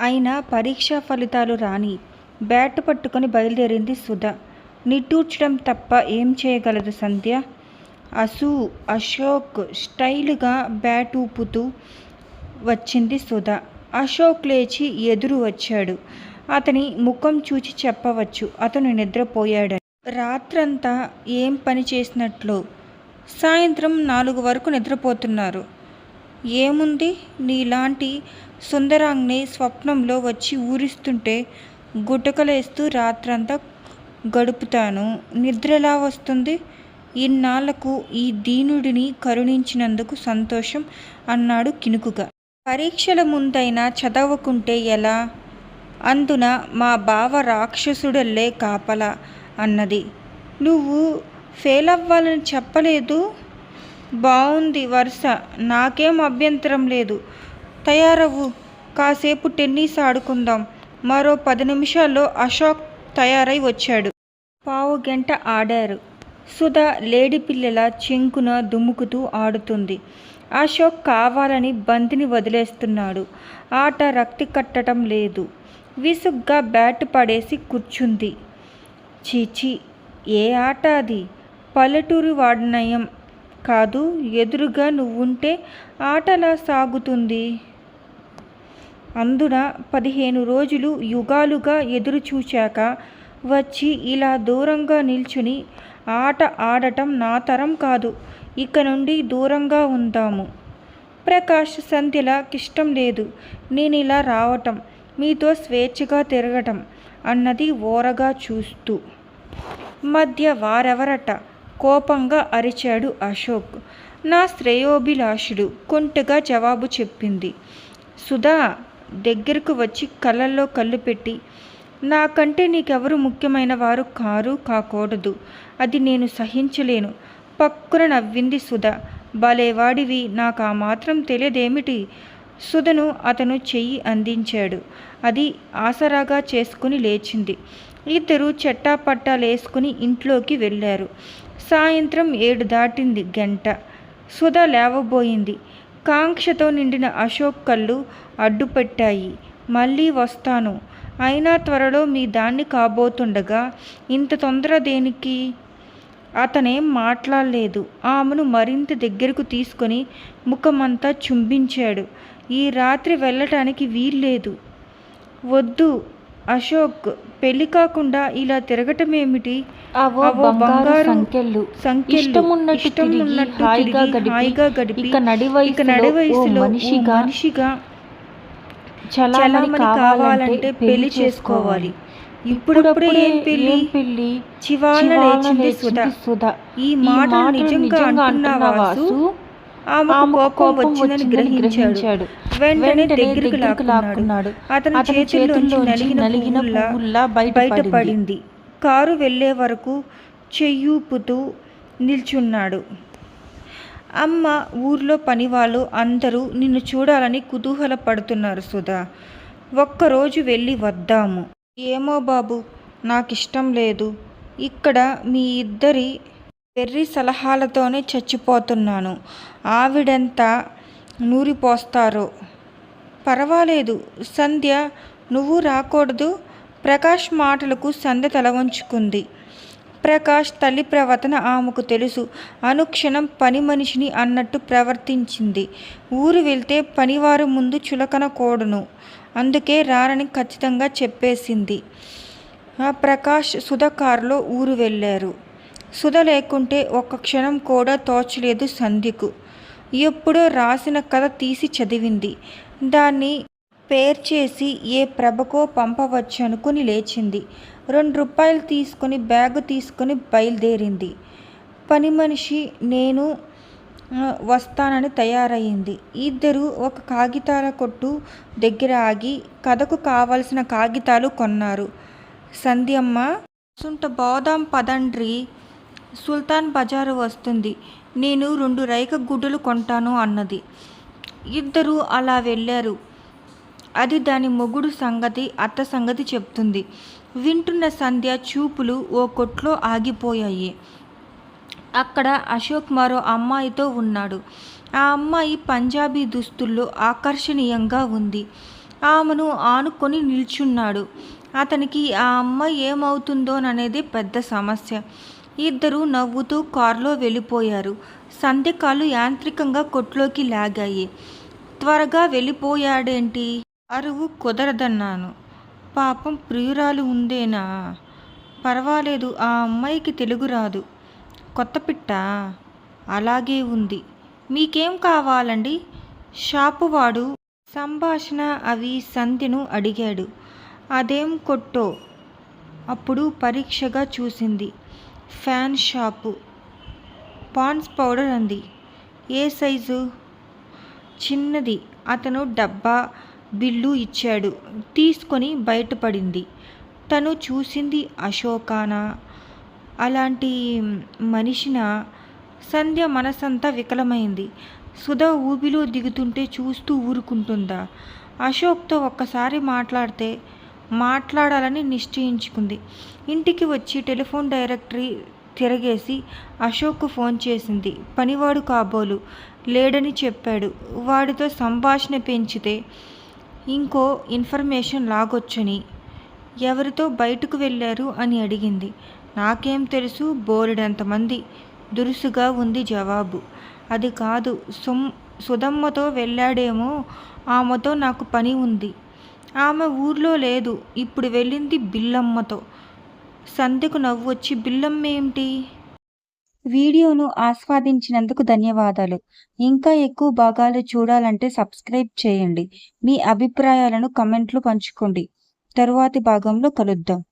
అయినా పరీక్షా ఫలితాలు రాని బ్యాట్ పట్టుకొని బయలుదేరింది సుధ. నిట్టూర్చడం తప్ప ఏం చేయగలదు సంధ్య? అసు అశోక్ స్టైలుగా బ్యాట్ ఊపుతూ వచ్చింది సుధ. అశోక్ లేచి ఎదురు వచ్చాడు. అతని ముఖం చూచి చెప్పవచ్చు. అతను నిద్రపోయాడని రాత్రంతా ఏం పని చేసినట్లు? సాయంత్రం నాలుగు వరకు నిద్రపోతున్నారు. ఏముంది? నీలాంటి సుందరాంగ్ని స్వప్నంలో వచ్చి ఊరిస్తుంటే గుటకలేస్తూ రాత్రంతా గడుపుతాను. నిద్రలా వస్తుంది. ఇన్నాళ్ళకు ఈ దీనుడిని కరుణించినందుకు సంతోషం అన్నాడు కినుకుగా. పరీక్షల ముందైనా చదవకుంటే ఎలా? అందున మా బావ రాక్షసుడల్లే కాపలా అన్నది. నువ్వు ఫెయిల్ అవ్వాలని చెప్పలేదు? బాగుంది వరుస. నాకేం అభ్యంతరం లేదు. తయారవు. కాసేపు టెన్నిస్ ఆడుకుందాం. మరో పది నిమిషాల్లో అశోక్ తయారై వచ్చాడు. పావు గంట ఆడారు. సుధా లేడి పిల్లల చెంకున దుముకుతూ ఆడుతుంది. అశోక్ కావాలని బంతిని వదిలేస్తున్నాడు. ఆట రక్తి కట్టడం లేదు. విసుగ్గా బ్యాట్ పడేసి కూర్చుంది. చీచి ఏ ఆట అది? పల్లెటూరి వాడినయం కాదు. ఎదురుగా నువ్వుంటే ఆటలా సాగుతుంది. అందున పదిహేను రోజులు యుగాలుగా ఎదురుచూచాక వచ్చి ఇలా దూరంగా నిల్చుని ఆట ఆడటం నా తరం కాదు ఇక నుండి దూరంగా ఉందాము. ప్రకాష్ సంధ్యలకిష్టం లేదు నేను ఇలా రావటం మీతో స్వేచ్ఛగా తిరగటం అన్నది ఓరగా చూస్తూ. మధ్య వారెవరట? కోపంగా అరిచాడు అశోక్. నా శ్రేయోభిలాషుడు కొంటగా జవాబు చెప్పింది. సుధా దగ్గరకు వచ్చి కళ్ళల్లో కళ్ళు పెట్టి నాకంటే నీకెవరు ముఖ్యమైన వారు కారు కాకూడదు. అది నేను సహించలేను పక్కున నవ్వింది సుధ. భలేవాడివి నాకు ఆ మాత్రం తెలియదేమిటి సుధను అతను చెయ్యి అందించాడు. అది ఆసరాగా చేసుకుని లేచింది. ఇద్దరు చెట్టాపట్టాలేసుకుని ఇంట్లోకి వెళ్ళారు. సాయంత్రం ఏడు దాటింది గంట. సుధ లేవబోయింది. కాంక్షతో నిండిన అశోక్ కళ్ళు అడ్డుపెట్టాయి. మళ్ళీ వస్తాను. అయినా త్వరలో మీ దాన్ని కాబోతుండగా ఇంత తొందర దేనికి? అతనేం మాట్లాడలేదు. ఆమెను మరింత దగ్గరకు తీసుకొని ముఖమంతా చుంబించాడు. ఈ రాత్రి వెళ్ళటానికి వీల్లేదు. వద్దు. అశోక్ పెళ్ళి కాకుండా ఇలా తిరగటమేమిటి అవో అవో బంగారు సంఖ్యలు సంఖ్యలు ఇష్టమున్నట్టు హాయిగా గడిపి హాయిగా గడిపి ఇక మనిషిగా మనిషిగా చలామణి కావాలంటే పెళ్ళి చేసుకోవాలి. ఇప్పుడప్పుడే ఏం పెళ్ళి? పెళ్ళి? చివాలన లేచింది సుధ. ఈ మాటలు నిజంగా అంటున్నావా కోపం వచ్చిందని గ్రహించాడు. వెంటనే దగ్గరికి లాక్కున్నాడు. అతని చేతుల్లోంచి నలిగిన పువ్వుల్లా బయటపడింది కారు వెళ్ళే వరకు చెయ్యూపుతూ నిల్చున్నాడు. అమ్మ ఊర్లో పనివాళ్ళు అందరూ నిన్ను చూడాలని కుతూహలపడుతున్నారు సుధా. ఒక్కరోజు వెళ్ళి వద్దాము. ఏమో బాబు నాకిష్టం లేదు. ఇక్కడ మీ ఇద్దరి వెర్రి సలహాలతోనే చచ్చిపోతున్నాను. ఆవిడెంత నూరిపోస్తారో. పర్వాలేదు సంధ్య నువ్వు రాకూడదు. ప్రకాష్ మాటలకు సంధ్య తల వంచుకుంది. ప్రకాష్ తల్లి ప్రవర్తన ఆమెకు తెలుసు. అనుక్షణం పని మనిషిని అన్నట్టు ప్రవర్తించింది. ఊరు వెళ్తే పనివారు ముందు చులకన కూడను. అందుకే రానని ఖచ్చితంగా చెప్పేసింది. ఆ ప్రకాష్ సుధ కారులో ఊరు వెళ్ళారు. సుధ లేకుంటే ఒక్క క్షణం కూడా తోచలేదు సంధ్యకు ఎప్పుడో రాసిన కథ తీసి చదివింది. దాన్ని పేర్చేసి ఏ ప్రభకో పంపవచ్చనుకుని లేచింది. రెండు రూపాయలు తీసుకొని బ్యాగు తీసుకొని బయలుదేరింది. పని మనిషి నేను వస్తానని తయారయ్యింది ఇద్దరు ఒక కాగితాల కొట్టు దగ్గర ఆగి కథకు కావలసిన కాగితాలు కొన్నారు. సంధ్యమ్మ సుంట బోదాం పదండ్రి సుల్తాన్ బజారు వస్తుంది. నేను రెండు రైక గుడ్డలు కొంటాను అన్నది. ఇద్దరు అలా వెళ్ళారు. అది దాని మొగుడు సంగతి అత్త సంగతి చెప్తుంది. వింటున్న సంధ్య చూపులు ఓ కొట్లో ఆగిపోయాయి. అక్కడ అశోక్ మరో అమ్మాయితో ఉన్నాడు. ఆ అమ్మాయి పంజాబీ దుస్తుల్లో ఆకర్షణీయంగా ఉంది. ఆమెను ఆనుకొని నిల్చున్నాడు. అతనికి ఆ అమ్మాయి ఏమవుతుందోననేది పెద్ద సమస్య. ఇద్దరు నవ్వుతూ కారులో వెళ్ళిపోయారు. సంధ్యకాలు యాంత్రికంగా కొట్లోకి లాగాయి. త్వరగా వెళ్ళిపోయాడేంటి? అరువు కుదరదన్నాను. పాపం ప్రియురాలు ఉందేనా? పర్వాలేదు ఆ అమ్మాయికి తెలుగు రాదు. కొత్త పిట్ట? అలాగే ఉంది. మీకేం కావాలండి? షాపువాడు సంభాషణ అవి సంధ్యను అడిగాడు. అదేం కొట్టో? అప్పుడు పరీక్షగా చూసింది. Fan shop. పాండ్స్ పౌడర్ అంది. ఏ సైజు? చిన్నది. అతను డబ్బా బిల్లు ఇచ్చాడు. తీసుకొని బయటపడింది. తను చూసింది అశోకానా? అలాంటి మనిషిన? సంధ్య మనసంతా వికలమైంది. సుధా ఊబిలో దిగుతుంటే చూస్తూ ఊరుకుంటుందా? అశోక్తో ఒక్కసారి మాట్లాడితే మాట్లాడాలని నిశ్చయించుకుంది. ఇంటికి వచ్చి టెలిఫోన్ డైరెక్టరీ తిరగేసి అశోక్కు ఫోన్ చేసింది. పనివాడు కాబోలు లేడని చెప్పాడు. వాడితో సంభాషణ పెంచితే ఇంకో ఇన్ఫర్మేషన్ లాగొచ్చని. ఎవరితో బయటకు వెళ్ళారు అని అడిగింది. నాకేం తెలుసు బోలెడంతమంది దురుసుగా ఉంది జవాబు. అది కాదు సుమ్ సుధమ్మతో వెళ్ళాడేమో ఆమెతో నాకు పని ఉంది. ఆమె ఊర్లో లేదు. ఇప్పుడు వెళ్ళింది బిల్లమ్మతో. సంధ్యకు నవ్వు వచ్చి బిల్లమ్మ ఏమిటి వీడియోను ఆస్వాదించినందుకు ధన్యవాదాలు. ఇంకా ఎక్కువ భాగాలు చూడాలంటే సబ్స్క్రైబ్ చేయండి. మీ అభిప్రాయాలను కమెంట్లు పంచుకోండి. తరువాతి భాగంలో కలుద్దాం.